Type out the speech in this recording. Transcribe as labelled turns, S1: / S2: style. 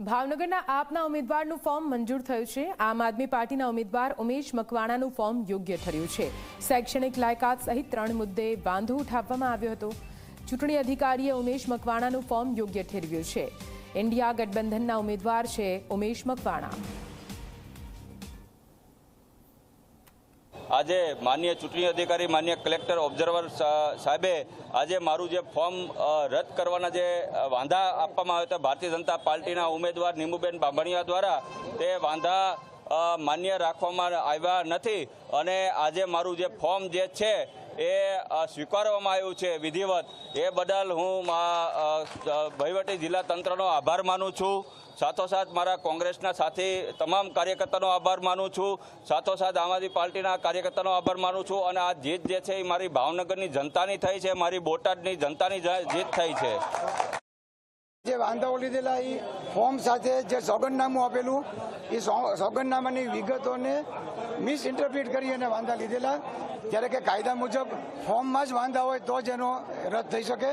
S1: ભાવનગરના આપના ઉમેદવારનું ફોર્મ મંજૂર થયું છે. આમ આદમી પાર્ટીના ઉમેદવાર ઉમેશ મકવાણાનું ફોર્મ યોગ્ય ઠર્યું છે. શૈક્ષણિક લાયકાત સહિત ત્રણ મુદ્દે વાંધો ઉઠાવવામાં આવ્યો હતો. ચૂંટણી અધિકારીએ ઉમેશ મકવાણાનું ફોર્મ યોગ્ય ઠેરવ્યું છે. ઇન્ડિયા ગઠબંધનના ઉમેદવાર છે ઉમેશ મકવાણા.
S2: આજે માન્ય ચૂંટણી અધિકારી, માન્ય કલેક્ટર, ઓબ્ઝર્વર સાહેબે આજે મારું જે ફોર્મ રદ કરવાના જે વાંધા આપવામાં આવ્યો હતા, ભારતીય જનતા પાર્ટીના ઉમેદવાર નીમુબેન બાંભણિયા દ્વારા, તે વાંધા માન્ય રાખવામાં આવ્યા નથી. અને આજે મારું જે ફોર્મ જે છે એ સ્વીકારવામાં આવ્યું છે વિધિવત. એ બદલ હું વહીવટી જિલ્લા તંત્રનો આભાર માનું છું. સાથોસાથ મારા કોંગ્રેસના સાથી તમામ કાર્યકર્તાનો આભાર માનું છું. સાથોસાથ આમ આદમી પાર્ટીના કાર્યકર્તાનો આભાર માનું છું. અને આ જીત જે છે એ મારી ભાવનગરની જનતાની થઈ છે. મારી બોટાદની જનતાની જીત થઈ છે.
S3: જે વાંધાઓ લીધેલા એ ફોર્મ સાથે જે સોગંદનામું આપેલું, એ સોગંદનામાની વિગતોને મિસઇન્ટરપ્રિટ કરી અને વાંધા લીધેલા. ત્યારે કે કાયદા મુજબ ફોર્મમાં જ વાંધા હોય તો જ એનો રદ થઈ શકે.